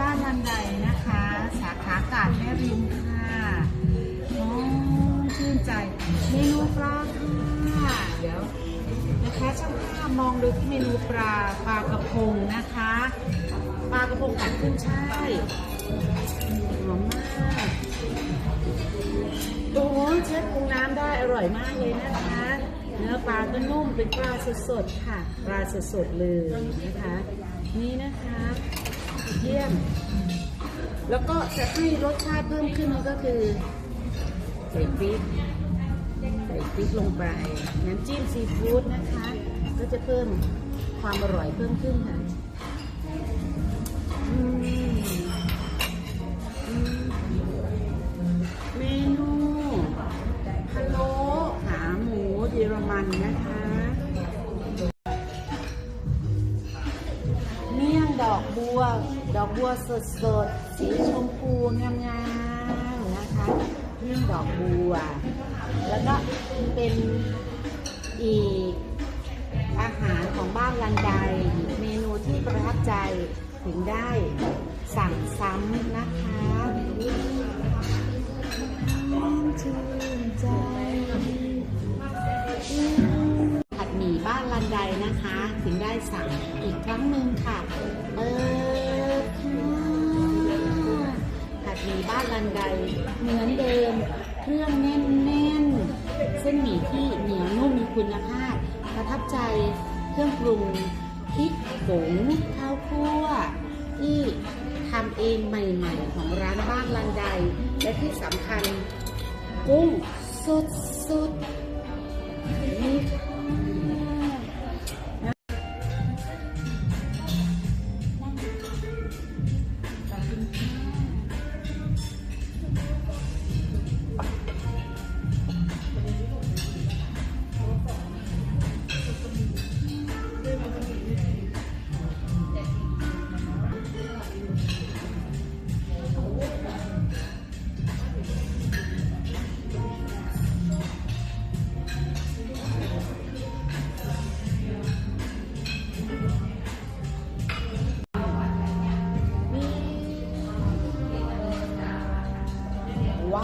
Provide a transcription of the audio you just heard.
บ้านลันไดนะคะ สาขากาดแม่ริมค่ะโอ้ชื่นใจเมนูปลาค่ะเดี๋ยวนะคะช่างภาพมองดูที่เมนูปลาปลากระพงนะคะปลากระพงผัดขึ้นช่ายหอมมากโอ้เชฟปรุงน้ำได้อร่อยมากเลยนะคะ เนื้อปลาก็นุ่มเป็นปลาสดๆค่ะ ปลาสดๆเลยนะคะ นี่นะคะ เยี่ยม แล้วก็จะให้รสชาติเพิ่มขึ้นก็คือใส่พริกใส่พริกลงไป น้ำจิ้มซีฟู้ดนะคะ ก็จะเพิ่มความอร่อยเพิ่มขึ้นค่ะเมนูพะโล้ขาหมูเยอรมันนะคะ ดอกบัว ดอกบัวสดสดๆสีชมพูงามๆนะคะเมี่ยงดอกบัว แล้วก็เป็นอีกอาหารของบ้านลันไดเมนูที่ประทับใจถึงได้สั่งซ้ำนะคะ ถึงได้สั่งอีกครั้งหนึ่งค่ะ เปิดค่ะผัดหมี่บ้านลันไดเหมือนเดิม เครื่องแน่นๆเส้นหมี่ที่เหนียวนุ่มมีคุณภาพ ประทับใจเครื่องปรุงพริกผงข้าวคั่วที่ทำเองใหม่ๆ ของร้านบ้านลันได และที่สำคัญกุ้งสดๆ 哇